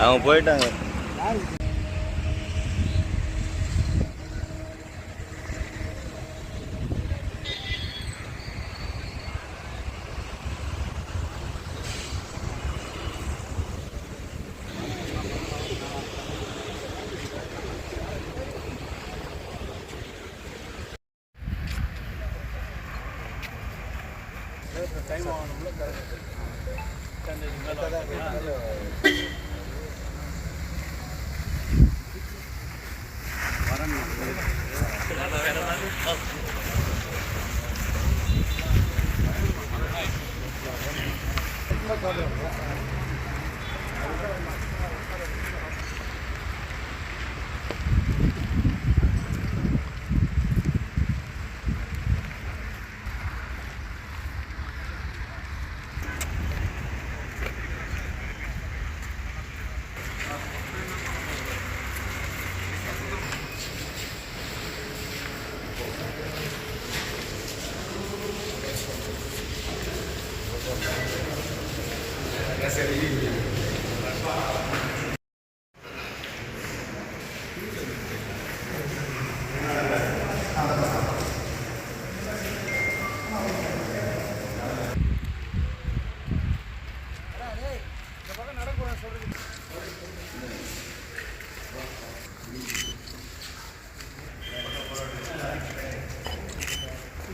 அவங்க போயிட்டாங்க. டைம் ஆகணும்ல கரெக்ட் Yeah.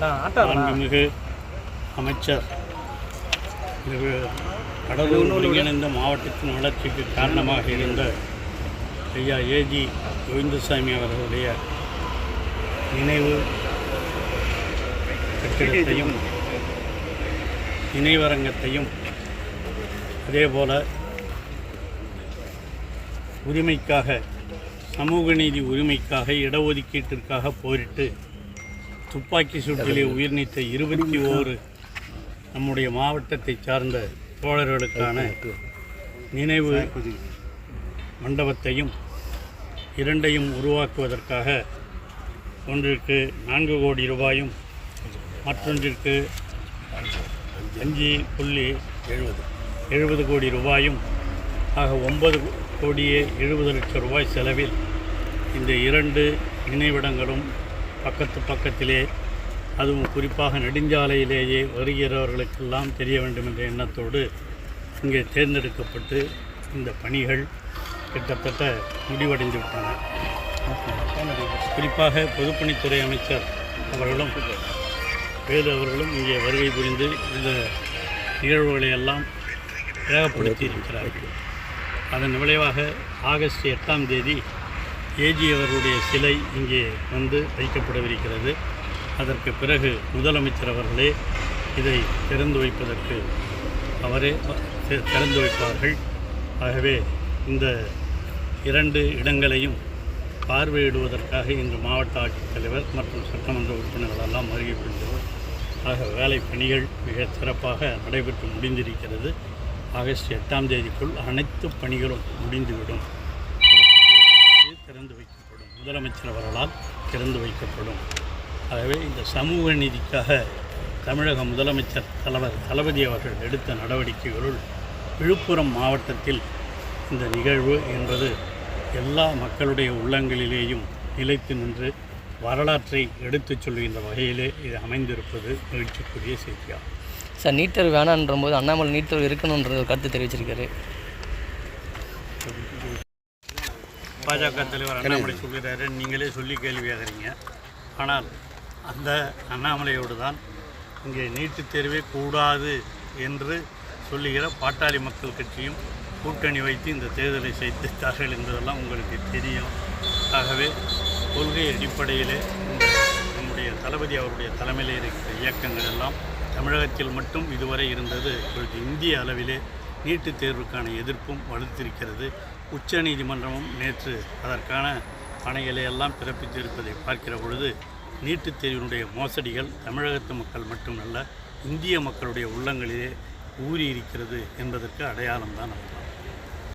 மாண்புமிகு அமைச்சர். கடலூர் ஒருங்கிணைந்த மாவட்டத்தின் வளர்ச்சிக்கு காரணமாக இருந்த ஐயா ஏஜி கோவிந்தசாமி அவர்களுடைய நினைவு கட்டிடத்தையும் நினைவரங்கத்தையும் அதேபோல உரிமைக்காக சமூக நீதி உரிமைக்காக இடஒதுக்கீட்டிற்காக போரிட்டு துப்பாக்கி சூட்டிலே உயிர் நீத்த இருபத்தி ஓரு நம்முடைய மாவட்டத்தை சார்ந்த தோழர்களுக்கான நினைவு மண்டபத்தையும் இரண்டையும் உருவாக்குவதற்காக ஒன்றிற்கு நான்கு கோடி ரூபாயும் மற்றொன்றிற்கு அஞ்சு புள்ளி எழுபது எழுபது கோடி ரூபாயும் ஆக ஒன்பது கோடியே எழுபது லட்சம் ரூபாய் செலவில் இந்த இரண்டு நினைவிடங்களும் பக்கத்து பக்கத்திலே அதுவும் குறிப்பாக நெடுஞ்சாலையிலேயே வருகிறவர்களுக்கெல்லாம் தெரிய வேண்டும் என்ற எண்ணத்தோடு இங்கே தேர்ந்தெடுக்கப்பட்டு இந்த பணிகள் கிட்டத்தட்ட முடிவடைந்து விட்டன குறிப்பாக பொதுப்பணித்துறை அமைச்சர் அவர்களும் வேறு அவர்களும் இங்கே வருகை புரிந்து இந்த நிகழ்வுகளை எல்லாம் வேகப்படுத்தி இருக்கிறார்கள் அதன் விளைவாக ஆகஸ்ட் எட்டாம் தேதி ஏஜி அவர்களுடைய சிலை இங்கே வந்து வைக்கப்படவிருக்கிறது. அதற்கு பிறகு முதலமைச்சர் அவர்களே இதை திறந்து வைப்பதற்கு அவரே திறந்து வைப்பார்கள். ஆகவே இந்த இரண்டு இடங்களையும் பார்வையிடுவதற்காக இன்று மாவட்ட ஆட்சித்தலைவர் மற்றும் சட்டமன்ற உறுப்பினர்கள் எல்லாம் வருகை புரிந்தவர் ஆக வேலை பணிகள் மிக சிறப்பாக நடைபெற்று முடிந்திருக்கிறது. ஆகஸ்ட் எட்டாம் தேதிக்குள் அனைத்து பணிகளும் முடிந்துவிடும் அதற்கு பிறகு இது திறந்து வைக்கப்படும் முதலமைச்சர் அவர்களால் திறந்து வைக்கப்படும். ஆகவே இந்த சமூக நீதிக்காக தமிழக முதலமைச்சர் தலைவர் தளபதி அவர்கள் எடுத்த நடவடிக்கைகளுள் விழுப்புரம் மாவட்டத்தில் இந்த நிகழ்வு என்பது எல்லா மக்களுடைய உள்ளங்களிலேயும் நிலைத்து நின்று வரலாற்றை எடுத்துச் சொல்கின்ற வகையிலே இது அமைந்திருப்பது மகிழ்ச்சிக்குரிய செய்தியாகும். சார் நீட் தேர்வு வேணான்ற போது அண்ணாமலை நீட் தேர்வு இருக்கணுன்ற ஒரு கருத்து தெரிவிச்சிருக்காரு. பாஜக தலைவர் அண்ணாமலை சொல்கிறாரு நீங்களே சொல்லி கேள்வியாகிறீங்க. ஆனால் அந்த அண்ணாமலையோடு தான் இங்கே நீட்டுத் தேர்வே கூடாது என்று சொல்லுகிற பாட்டாளி மக்கள் கட்சியும் கூட்டணி வைத்து இந்த தேர்தலை செய்தார்கள் என்பதெல்லாம் உங்களுக்கு தெரியும். ஆகவே கொள்கை அடிப்படையிலே நம்முடைய தளபதி அவருடைய தலைமையில் இருக்கிற இயக்கங்கள் எல்லாம் தமிழகத்தில் மட்டும் இதுவரை இருந்தது. இந்திய அளவிலே நீட்டுத் தேர்வுக்கான எதிர்ப்பும் வலுத்திருக்கிறது. உச்சநீதிமன்றமும் நேற்று அதற்கான ஆணைகளை எல்லாம் பிறப்பித்திருப்பதை பார்க்கிற பொழுது நீட்டுத் தேர்வினுடைய மோசடிகள் தமிழகத்து மக்கள் மட்டுமல்ல இந்திய மக்களுடைய உள்ளங்களிலே ஊறி இருக்கிறது என்பதற்கு அடையாளம்தான் அதுதான்